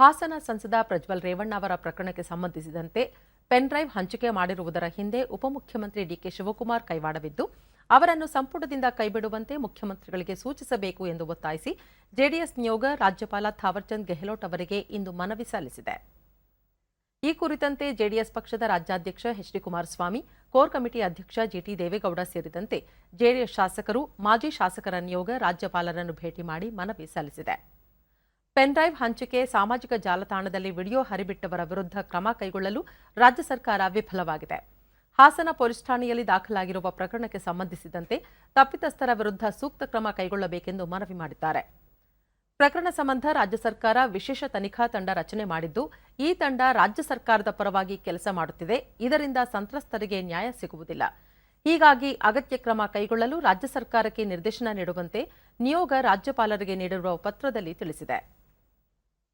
ಹಾಸನ ಸಂಸದ ಪ್ರಜ್ವಲ್ ರೇವಣ್ಣ ಅವರ ಪ್ರಕರಣಕ್ಕೆ ಸಂಬಂಧಿಸಿದಂತೆ ಪೆನ್ ಡ್ರೈವ್ ಹಂಚಿಕೆ ಮಾಡಿರುವುದರ ಹಿಂದೆ ಉಪಮುಖ್ಯಮಂತ್ರಿ ಡಿಕೆ ಶಿವಕುಮಾರ್ ಕೈವಾಡವಿದ್ದು, ಅವರನ್ನು ಸಂಪುಟದಿಂದ ಕೈಬಿಡುವಂತೆ ಮುಖ್ಯಮಂತ್ರಿಗಳಿಗೆ ಸೂಚಿಸಬೇಕು ಎಂದು ಒತ್ತಾಯಿಸಿ ಜೆಡಿಎಸ್ ನಿಯೋಗ ರಾಜ್ಯಪಾಲ ಥಾವರ್ಚಂದ್ ಗೆಹ್ಲೋಟ್ ಅವರಿಗೆ ಇಂದು ಮನವಿ ಸಲ್ಲಿಸಿದೆ. ಈ ಕುರಿತಂತೆ ಜೆಡಿಎಸ್ ಪಕ್ಷದ ರಾಜ್ಯಾಧ್ಯಕ್ಷ H D Kumaraswamy, core committee ಅಧ್ಯಕ್ಷ ಜಿಟಿ ದೇವೇಗೌಡ ಸೇರಿದಂತೆ ಜೆಡಿಎಸ್ ಶಾಸಕರು, ಮಾಜಿ ಶಾಸಕರ ನಿಯೋಗ ರಾಜ್ಯಪಾಲರನ್ನು ಭೇಟಿ ಮಾಡಿ ಮನವಿ ಸಲ್ಲಿಸಿದೆ. ಪೆನ್ ಡ್ರೈವ್ ಹಂಚಿಕೆ ಸಾಮಾಜಿಕ ಜಾಲತಾಣದಲ್ಲಿ ವಿಡಿಯೋ ಹರಿಬಿಟ್ಟವರ ವಿರುದ್ಧ ಕ್ರಮ ಕೈಗೊಳ್ಳಲು ರಾಜ್ಯ ಸರ್ಕಾರ ವಿಫಲವಾಗಿದೆ. ಹಾಸನ ಪೊಲೀಸ್ ಠಾಣೆಯಲ್ಲಿ ದಾಖಲಾಗಿರುವ ಪ್ರಕರಣಕ್ಕೆ ಸಂಬಂಧಿಸಿದಂತೆ ತಪ್ಪಿತಸ್ಥರ ವಿರುದ್ಧ ಸೂಕ್ತ ಕ್ರಮ ಕೈಗೊಳ್ಳಬೇಕೆಂದು ಮನವಿ ಮಾಡಿದ್ದಾರೆ. ಪ್ರಕರಣ ಸಂಬಂಧ ರಾಜ್ಯ ಸರ್ಕಾರ ವಿಶೇಷ ತನಿಖಾ ತಂಡ ರಚನೆ ಮಾಡಿದ್ದು, ಈ ತಂಡ ರಾಜ್ಯ ಸರ್ಕಾರದ ಪರವಾಗಿ ಕೆಲಸ ಮಾಡುತ್ತಿದೆ. ಇದರಿಂದ ಸಂತ್ರಸ್ತರಿಗೆ ನ್ಯಾಯ ಸಿಗುವುದಿಲ್ಲ. ಹೀಗಾಗಿ ಅಗತ್ಯ ಕ್ರಮ ಕೈಗೊಳ್ಳಲು ರಾಜ್ಯ ಸರ್ಕಾರಕ್ಕೆ ನಿರ್ದೇಶನ ನೀಡುವಂತೆ ನಿಯೋಗ ರಾಜ್ಯಪಾಲರಿಗೆ ನೀಡಿರುವ ಪತ್ರದಲ್ಲಿ ತಿಳಿಸಿದೆ.